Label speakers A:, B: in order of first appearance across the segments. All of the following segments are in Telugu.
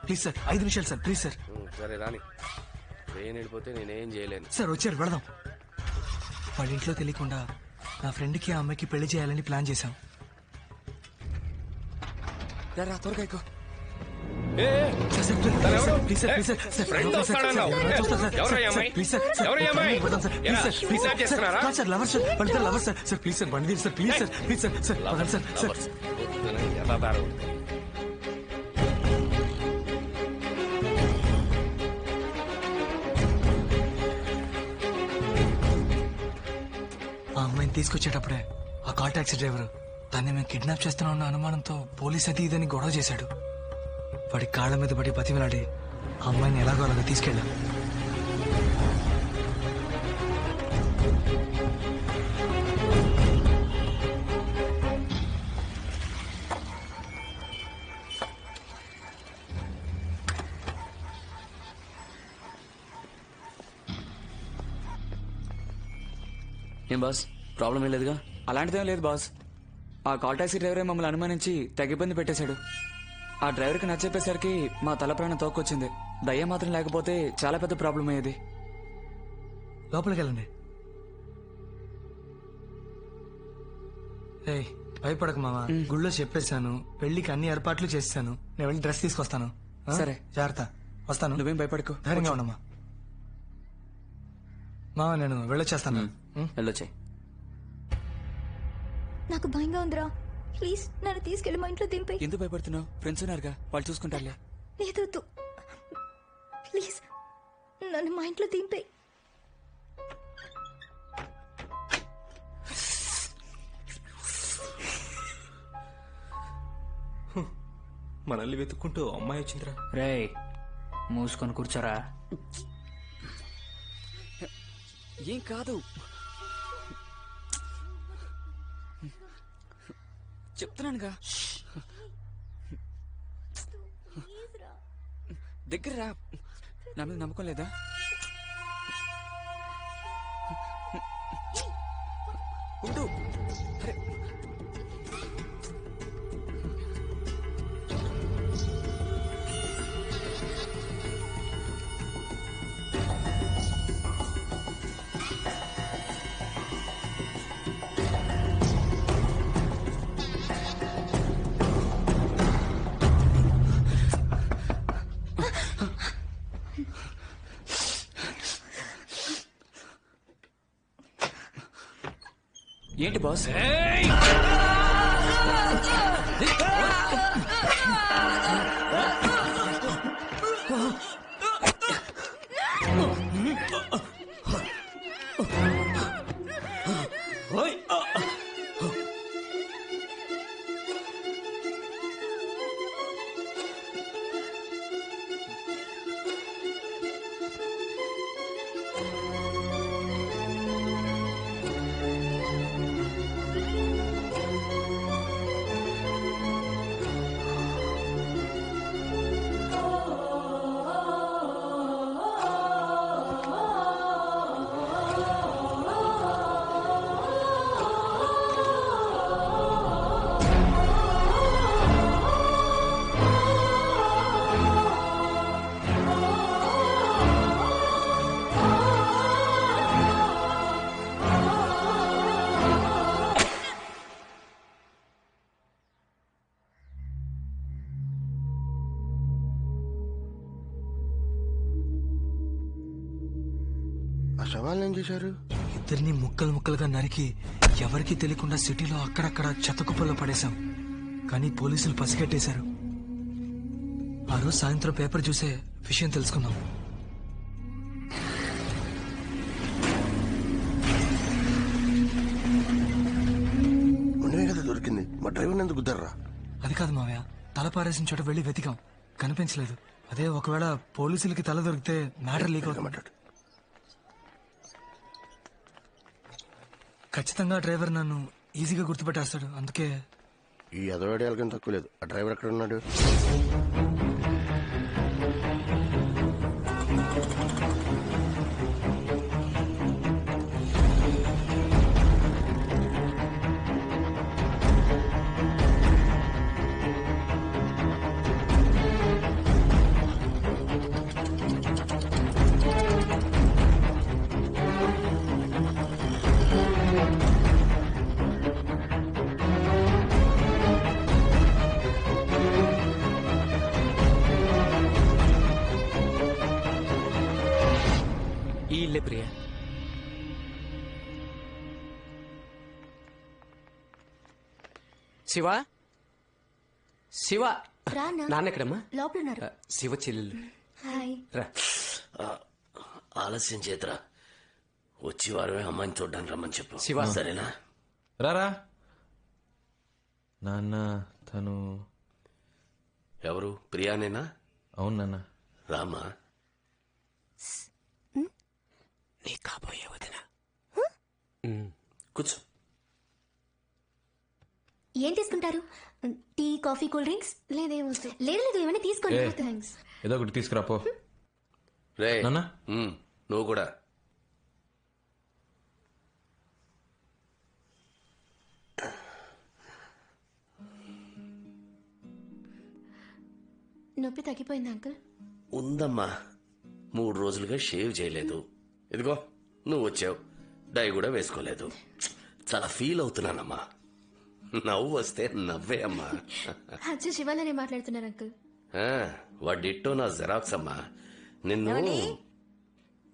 A: ప్లీజ్ సార్ ఐదు నిమిషాలు సార్ ప్లీజ్ సార్
B: సరే రాని ట్రైన్ వెళ్ళిపోతే నేనేం చేయలేను
A: సార్ వచ్చారు వెళదాం వాళ్ళ ఇంట్లో తెలియకుండా నా ఫ్రెండ్కి ఆ అమ్మాయికి పెళ్ళి చేయాలని ప్లాన్ చేశాం
C: రా త్వరగా ఎక్కువ
A: సార్, సార్, ప్లీజ్,
B: ఎవరు?
A: Please sir, please sir, sir, sir, sir, తీసుకొచ్చేటప్పుడే ఆ కాల్ టాక్సీ డ్రైవర్ తన్ని మేము కిడ్నాప్ చేస్తున్నాం అనుమానంతో పోలీస్ అది ఇదని గొడవ చేశాడు. వాడి కాళ్ళ మీద పడి బతిమలాడి ఆ అమ్మాయిని ఎలాగో అలాగ తీసుకెళ్ళాం.
D: ఏం బాస్? ప్రాబ్లం ఏం లేదుగా?
C: అలాంటిదేం లేదు బాస్. ఆ కాల్ టాక్సీ డ్రైవరే మమ్మల్ని అనుమానించి తెగ ఇబ్బంది పెట్టేశాడు. ఆ డ్రైవర్కి నచ్చెప్పేసరికి మా తల ప్రాణం తోక్కొచ్చింది. దయ్యం మాత్రం లేకపోతే చాలా పెద్ద ప్రాబ్లం అయ్యేది.
A: లోపలికి వెళ్ళండి ఏయ్ భయపడక మామ. గుళ్ళో చెప్పేశాను. పెళ్ళికి అన్ని ఏర్పాట్లు చేశాను నేను వెళ్ళి డ్రెస్ తీసుకొస్తాను. ఆ?
C: సరే.
A: జాగ్రత్త. వస్తాను.
C: నువ్వేం భయపడకు.
A: ధైర్యంగా ఉండమ్మా. మామ నేను వెళ్ళొచ్చేస్తాను. ఉం?
D: వెళ్ళొచ్చాయి.
E: నాకు భయంగా ఉందిరా. ప్లీజ్ నన్ను తీసుకెళ్ళి మా ఇంట్లో దింపే
C: ఎందుకు భయపడుతున్నావు? ఫ్రెండ్స్ ఉన్నారుగా. వాళ్ళు చూసుకుంటారులే.
E: లేదొద్దు ప్లీజ్ నన్ను మా ఇంట్లో దింపే
F: మనల్ని వెతుక్కుంటూ అమ్మాయి వచ్చిందిరా.
D: రేయ్ మూసుకొని కూర్చోరా.
C: ఏం కాదు. చెప్తున్నానుగా. దగ్గర రా. నా మీద నమ్మకం లేదా? ఏంటి బాస్?
B: శవాలను ఏం చేశారు?
A: ఇద్దరిని ముక్కలు ముక్కలుగా నరికి ఎవరికీ తెలియకుండా సిటీలో అక్కడక్కడ చెత్తకుప్పల్లో పడేశాం. కానీ పోలీసులు పసిగట్టేశారు. ఆ రోజు సాయంత్రం పేపర్ చూసే విషయం తెలుసుకున్నాం.
B: ఉన్నవే కదా దొరికింది. మా డ్రైవర్ ఎందుకు
A: అది కాదు మావయ్య. తల పారేసిన చోట వెళ్ళి వెతికాం. కనిపించలేదు. అదే ఒకవేళ పోలీసులకి తల దొరికితే మ్యాటర్ లీక్ అవుతుంది. ఖచ్చితంగా డ్రైవర్ నన్ను ఈజీగా గుర్తుపెట్టేస్తాడు. అందుకే
B: ఈ ఎదవాడేళ్ళకం తక్కువ లేదు. ఆ డ్రైవర్ ఎక్కడ ఉన్నాడు
G: ఇల్లే ప్రియా. శివ? శివ?
E: రానా
G: నాన్న ఎక్కడమ్మా?
E: లోపల ఉన్నారు
G: శివ చెల్లెలు.
E: హాయ్.
G: రా.
B: ఆలస్యం చేతరా. వచ్చి వారమే అమ్మాయిని చూడ్డానికి రమ్మని చెప్పు.
G: శివ.
B: సరేనా?
F: రారా నాన్న తను.
B: ఎవరు? ప్రియానేనా
F: అవును నాన్న.
B: రామా?
G: నీ కాబోయే వదిన.
B: కూర్చో.
E: ఏం తీసుకుంటారు? Tea coffee cool drinks? లేదేం వద్దు లేదు లేదు ఏమైనా తీసుకోండి.
F: ఏ.
E: థ్యాంక్స్
F: ఏదో ఒకటి తీసుకురా పో.
B: రే
F: నాన్న?
B: ఉమ్, నువ్వు కూడా.
E: నొప్పి తగ్గిపోయింది అంకుల్?
B: ఉందమ్మా. మూడు రోజులుగా షేవ్ చేయలేదు. ఇదిగో నువ్వు వచ్చావు. డై కూడా వేసుకోలేదు. చాలా ఫీల్ అవుతున్నానమ్మా. నవ్వు వస్తే నవ్వే అమ్మా.
E: అచ్చా శివాలనే మాట్లాడుతున్నారు అంకుల్.
B: వాడిట్టో నా జెరాక్స్ అమ్మా. నిన్ను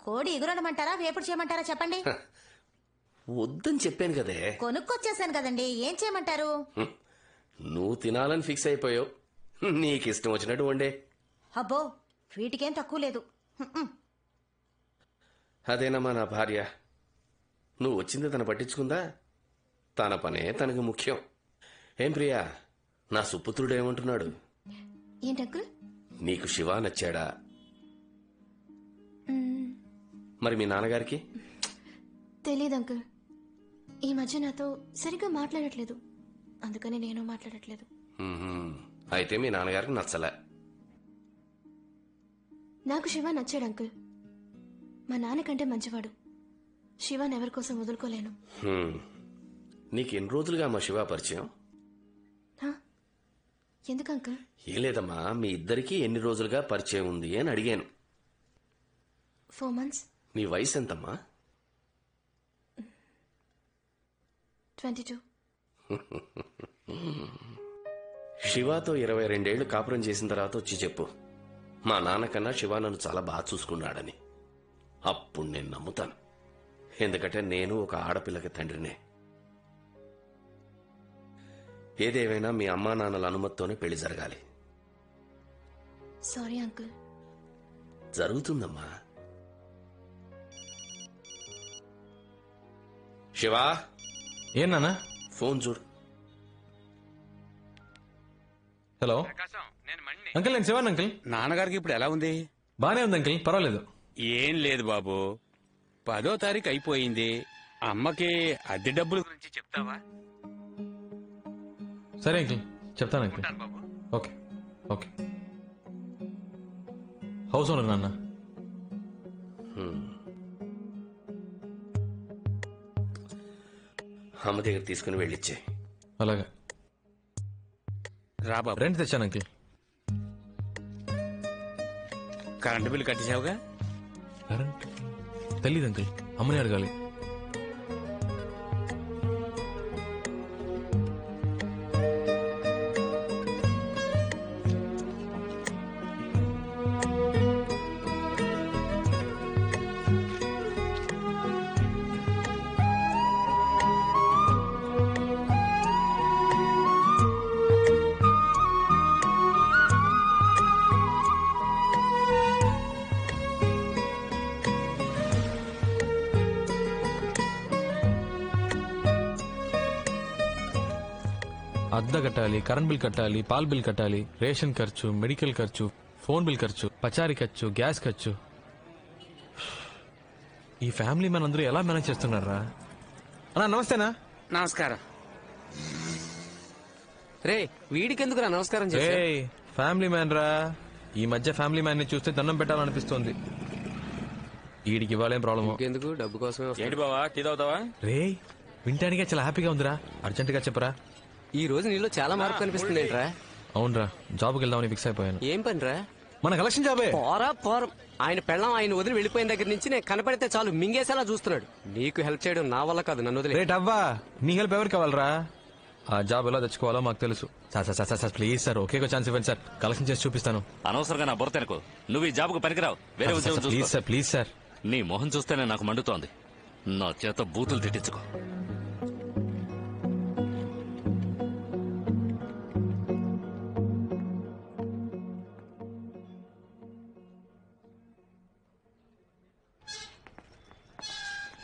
H: కోడి ఎగురడమంటారా వేపుడు చేయమంటారా చెప్పండి?
B: వద్దని చెప్పాను కదే.
H: కొనుక్కొచ్చేసాను కదండి ఏం చేయమంటారు.
B: నువ్వు తినాలని ఫిక్స్ అయిపోయావు. నీకు ఇష్టం వచ్చినట్టు వండే.
H: అబ్బో వీటికేం తక్కువ లేదు.
B: అదేనమ్మా నా భార్య? నువ్వు వచ్చింది తను పట్టించుకుందా? తన పనే తనకు ముఖ్యం. ఏం ప్రియా? నా సుపుత్రుడు ఏమంటున్నాడు? నీకు శివ నచ్చాడా? మరి మీ నాన్నగారికి?
E: తెలీదు అంకుల్. ఈ మధ్య నాతో సరిగ్గా మాట్లాడట్లేదు. అందుకని నేను మాట్లాడట్లేదు.
B: అయితే మీ నాన్నగారికి నచ్చలే.
E: నాకు శివ నచ్చాడు అంకుల్. మా నాన్నకంటే మంచివాడు. శివాన్ ఎవరి కోసం వదులుకోలేను.
B: నీకు ఎన్ని రోజులుగా మా శివ పరిచయం?
E: ఎందుకు అంకుల్?
B: ఏం లేదమ్మా మీ ఇద్దరికి ఎన్ని రోజులుగా పరిచయం ఉంది అని అడిగాను.
E: ఫోర్ మంత్స్
B: నీ వయసు ఎంతమ్మా?
E: ట్వంటీ టూ
B: శివాతో ఇరవై రెండేళ్ళు కాపురం చేసిన తర్వాత వచ్చి చెప్పు. మా నాన్నకన్నా శివ నన్ను చాలా బాగా చూసుకున్నాడని. అప్పుడు నేను నమ్ముతాను. ఎందుకంటే నేను ఒక ఆడపిల్లకి తండ్రినే. ఏదేమైనా మీ అమ్మా నాన్నల అనుమతితోనే పెళ్ళి జరగాలి.
E: Sorry uncle.
B: జరుగుతుందమ్మా. శివా?
F: ఏం నాన్న?
B: ఫోన్ చూడు.
F: హలో? అంకిల్ నేను శివాన్ అంకిల్.
I: నాన్నగారికి ఇప్పుడు ఎలా ఉంది?
F: బానే ఉంది అంకిల్. పర్వాలేదు.
I: ఏం లేదు బాబు. పదో తారీఖు అయిపోయింది. అమ్మకి అద్దె డబ్బుల గురించి చెప్తావా?
F: సరే అంకిల్ చెప్తాను అంకిల్.
I: ఉంటాను బాబు.
F: Okay okay. హౌస్ ఓనర్ నాన్న.
B: అమ్మ దగ్గర తీసుకుని వెళ్ళిచ్చే.
F: అలాగా.
I: రా బాబు.
F: రెంట్ తెచ్చాను అంకిల్.
I: కరెంటు బిల్లు కట్టేసావుగా
F: కరెంట్ తెలీదు అమ్మని అడగాలి అద్దె కట్టాలి కరెంట్ బిల్ కట్టాలి పాల్ బిల్ కట్టాలి రేషన్ ఖర్చు మెడికల్ ఖర్చు ఫోన్ బిల్ ఖర్చు పచారీ ఖర్చు గ్యాస్ ఖర్చు. ఈ ఫ్యామిలీ మనందరూ ఎలా మేనేజ్ చేస్తున్నారా? అన్నా నమస్తేనా?
G: నమస్కారం. రే వీడికెందుకురా నమస్కారం
F: ఏయ్ ఫ్యామిలీ మ్యాన్ రా. ఈ మధ్య ఫ్యామిలీ మ్యాన్ని చూస్తే దండం పెట్టాలనిపిస్తోంది. వీడికి ఇవ్వాలేం ప్రాబ్లమ్.
G: ఎందుకు డబ్బు కోసమే వస్తా.
I: ఏంటి బావా టీ తాగుతావా
F: రే వింటానికే చాలా హ్యాపీగా ఉందిరా. అర్జెంట్గా చెప్పరా?
G: ఈ రోజు నీలో చాలా మార్పు కనిపిస్తుంది ఏంట్రా?
F: అవునరా జాబ్కి వెళ్దామని ఫిక్స్ అయిపోయాను.
G: ఏం పనిరా?
F: మన కలెక్షన్ జాబే
G: పోరా పోరం. ఆయన పెళ్ళం ఆయన వదిలి వెళ్ళిపోయిన దగ్గర నుంచి నేను కనపడితే చాలు మింగేసేలా చూస్తున్నాడు. నీకు హెల్ప్ చేయడం నా వల్ల కాదు నన్ను వదిలే.
F: రేట్ అవ్వా నీ హెల్ప్ ఎవరికి కావాలరా? ఆ జాబ్ ఎలా తెచ్చుకోవాలో మాకు తెలుసు. Sir sir sir sir please sir okay chance ఇవ్వండి సార్. కలెక్షన్ చేసి చూపిస్తాను.
J: అనవసరంగా నా బుర్ర తినకు. నువ్వు ఈ జాబ్కు పనికిరావు. వేరే ఉద్యోగం
F: ప్లీజ్
J: చూసుకో.
F: Sir please sir.
J: నీ మొహం చూస్తేనే నాకు మండుతోంది. నా చేత బూతులు తిట్టించుకో.